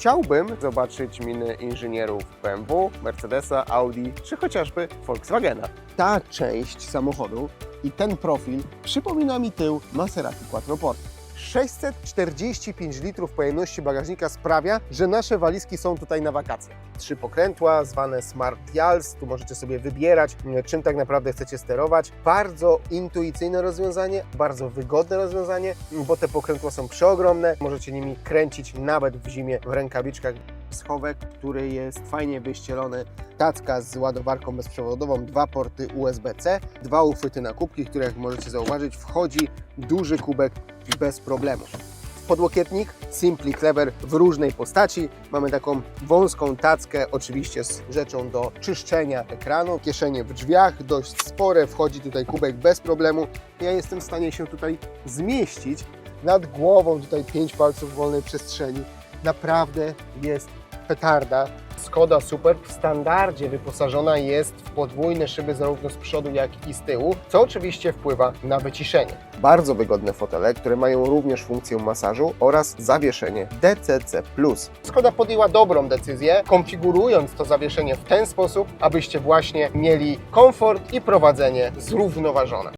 chciałbym zobaczyć miny inżynierów BMW, Mercedesa, Audi czy chociażby Volkswagena. Ta część samochodu i ten profil przypomina mi tył Maserati Quattroporte. 645 litrów pojemności bagażnika sprawia, że nasze walizki są tutaj na wakacje. Trzy pokrętła, zwane Smart Yals, tu możecie sobie wybierać, m, czym tak naprawdę chcecie sterować. Bardzo intuicyjne rozwiązanie, bardzo wygodne rozwiązanie, bo te pokrętła są przeogromne, możecie nimi kręcić nawet w zimie w rękawiczkach. Schowek, który jest fajnie wyścielony, tacka z ładowarką bezprzewodową, dwa porty USB-C, dwa uchwyty na kubki, które jak możecie zauważyć wchodzi duży kubek bez problemu. Podłokietnik Simply Clever w różnej postaci. Mamy taką wąską tackę, oczywiście z rzeczą do czyszczenia ekranu. Kieszenie w drzwiach, dość spore, wchodzi tutaj kubek bez problemu. Ja jestem w stanie się tutaj zmieścić. Nad głową tutaj pięć palców wolnej przestrzeni. Naprawdę jest petarda. Skoda Superb w standardzie wyposażona jest w podwójne szyby zarówno z przodu, jak i z tyłu, co oczywiście wpływa na wyciszenie. Bardzo wygodne fotele, które mają również funkcję masażu oraz zawieszenie DCC+. Skoda podjęła dobrą decyzję, konfigurując to zawieszenie w ten sposób, abyście właśnie mieli komfort i prowadzenie zrównoważone.